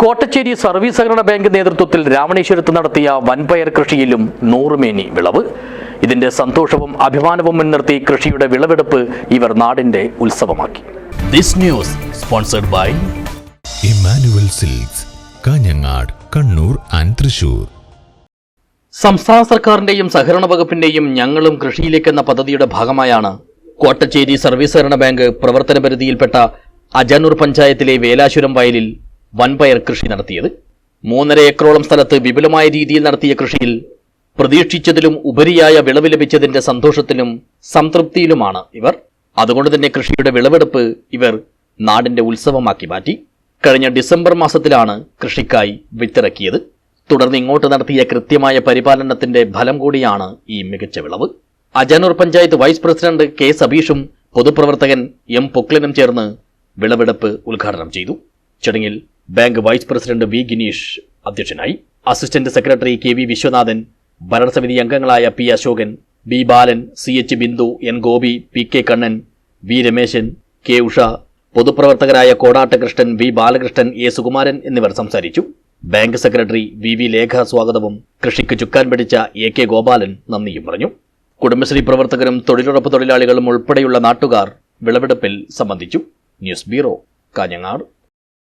Kottachery service സഹകരണ bank നേതൃത്വത്തിൽ രാമണേശ്വരത്ത് നടത്തിയ വൻപയർ കൃഷിയിലും നൂറുമേനി വിളവ്. ഇതിന്റെ സന്തോഷവും അഭിമാനവും മുൻനിർത്തി കൃഷിയുടെ വിളവെടുപ്പ് ഇവർ നാടിന്റെ ഉത്സവമാക്കി. This news sponsored by Emmanuel silks Kanhangad Kannur and Thrissur. സംസ്ഥാന സർക്കാരിന്റെയും സഹകരണ വകുപ്പിന്റെയും ഞങ്ങളും കൃഷിയിലേക്കെന്ന പദ്ധതിയുടെ ഭാഗമായാണ് കോട്ടച്ചേരി സർവീസ് സഹകരണ ബാങ്ക് പ്രവർത്തന പരിധിയിൽപ്പെട്ട അജാനൂർ പഞ്ചായത്തിലെ വേലാശുരം വയലിൽ വൻപയർ കൃഷി നടത്തിയത്. മൂന്നര ഏക്കറോളം സ്ഥലത്ത് വിപുലമായ രീതിയിൽ നടത്തിയ കൃഷിയിൽ പ്രതീക്ഷിച്ചതിലും ഉപരിയായ വിളവ് ലഭിച്ചതിന്റെ സന്തോഷത്തിലും സംതൃപ്തിയിലുമാണ് ഇവർ. അതുകൊണ്ട് തന്നെ കൃഷിയുടെ വിളവെടുപ്പ് ഇവർ നാടിന്റെ ഉത്സവമാക്കി മാറ്റി. കഴിഞ്ഞ ഡിസംബർ മാസത്തിലാണ് കൃഷിക്കായി വിത്തിറക്കിയത്. തുടർന്ന് ഇങ്ങോട്ട് നടത്തിയ കൃത്യമായ പരിപാലനത്തിന്റെ ഫലം കൂടിയാണ് ഈ മികച്ച വിളവ്. Ajanur panchayat vice president K സബീഷും പൊതുപ്രവർത്തകൻ എം പൊക്ലനും ചേർന്ന് വിളവെടുപ്പ് ഉദ്ഘാടനം ചെയ്തു. ചടങ്ങിൽ bank vice president V Gineesh അധ്യക്ഷനായി. Assistant secretary K V Viswanathan ഭരണസമിതി അംഗങ്ങളായ P Ashokan B Balan C H Bindu N Gopi P K Kannan V Rameshan K Usha പൊതുപ്രവർത്തകരായ Kodatt Krishnan V Balakrishnan A Sukumaran എന്നിവർ സംസാരിച്ചു. Bank secretary V V Lekha സ്വാഗതവും കൃഷിക്ക് ചുക്കാൻ പിടിച്ച A K Gopalan നന്ദിയും പറഞ്ഞു. കുടുംബശ്രീ പ്രവർത്തകരും തൊഴിലുറപ്പ് തൊഴിലാളികളും ഉൾപ്പെടെയുള്ള നാട്ടുകാർ വിളവെടുപ്പിൽ സംബന്ധിച്ചു. News bureau Kanhangad.